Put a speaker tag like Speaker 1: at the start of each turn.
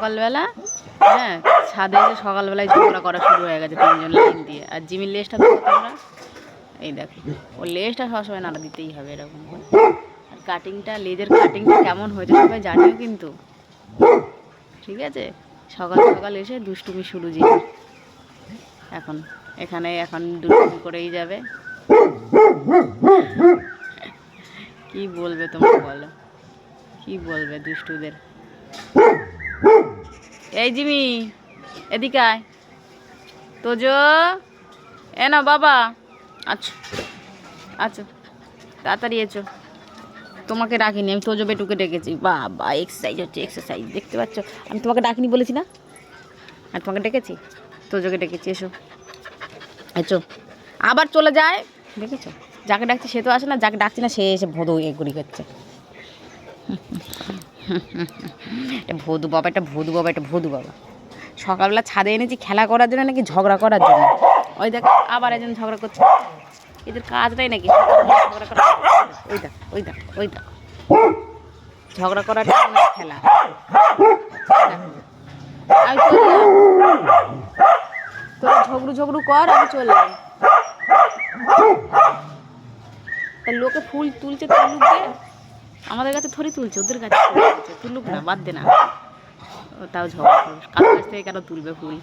Speaker 1: সকালবেলা হ্যাঁ ছাদে এসে সকালবেলায় ঝগড়া করা শুরু হয়ে গেছে তিনজন লাইন দিয়ে। আর জিমির লেজটা দেখো তোমরা। এই দেখো, ওর লেজটা সবসময় নাড়া দিতেই হবে এরকম করে। আর কাটিংটা লেজের কাটিংটা কেমন হয়েছে সবাই জানিও কিন্তু। ঠিক আছে? সকাল সকাল এসে দুষ্টুমি শুরু জিমির। এখন, এখানে এখন দুষ্টুমি করেই যাবে। কি বলবে তোমরা বলো? কি বলবে দুষ্টুদের? এই জিমি, এদিকে আয়। তোজো, এ না বাবা। আচ্ছা আচ্ছা তাড়াতাড়ি এসো। তোমাকে ডাকিনি, আমি তোজো বেটুকে ডেকেছি। বাবা এক্সারসাইজ হচ্ছে এক্সারসাইজ দেখতে পাচ্ছ? আমি তোমাকে ডাকিনি বলেছি না? আর তোমাকে ডেকেছি? তোজোকে ডেকেছি, এসো। এসো। আবার চলে যায়। দেখেছ? যাকে ডাকছি সে তো আসে না, যাকে ডাকছি না, সে এসে ভোদু এগুলি করছে। এটা ভদু বাবা এটা ভদু বাবা এটা ভদু বাবা। সকালবেলা ছাদে এনেছি খেলা করার জন্য নাকি ঝগড়া করার জন্য? ওই দেখ, আবার একজন ঝগড়া করছে। এদের কাজটাই নাকি ঝগড়া করা। ওই দেখ ওই দেখ ওই দেখ। ঝগড়া করাটা কোনো খেলা। আমি তোরা ঝগড়ু ঝগড়ু কর, আমি চলে তা লোকে ফুল তুলছে তুলুক আমাদের কাছে থরি তুলছে, ওদের কাছে তুলুক না, বাদ দে না। তাও ঝগড়া কারোর কার কাছ থেকে কেন তুলবে ফুল?